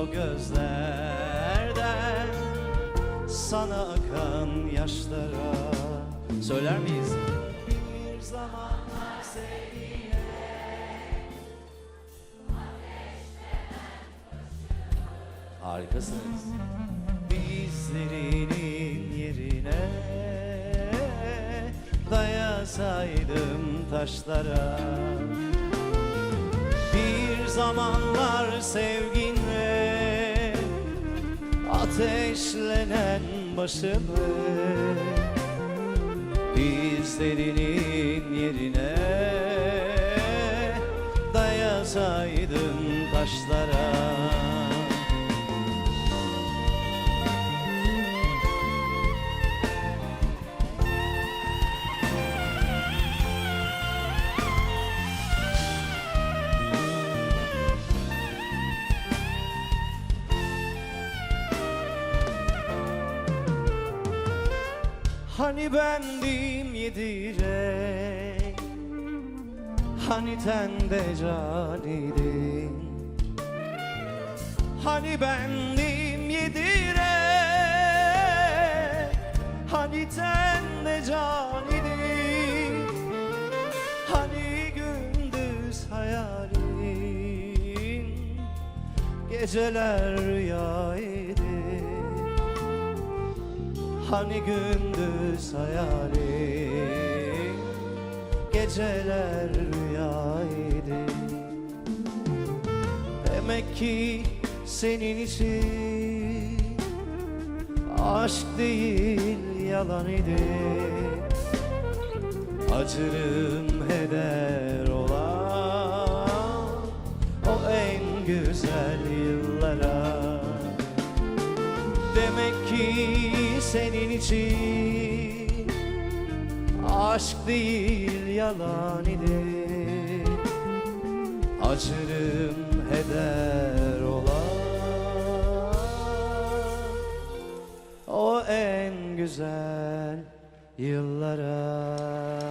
o gözlerden Sana akan yaşlara Söyler miyiz? Bir zamanlar sevdiğine Harikasınız Bizlerinin yerine Dayasaydım taşlara bir zamanlar sevginle ateşlenen başımı Dizlerinin yerine dayasaydın taşlara Hani bendim yedirek Hani tende can idin Hani bendim yedirek Hani tende can idin Hani gündüz hayalin Geceler rüyaydı Hani gündüz hayalim Geceler rüyaydı. Demek ki senin için Aşk değil yalan idi. Acırım heder olan O en güzel yıllara. Demek ki senin için. Aşk değil yalan idi Acırım heder olan O en güzel yıllara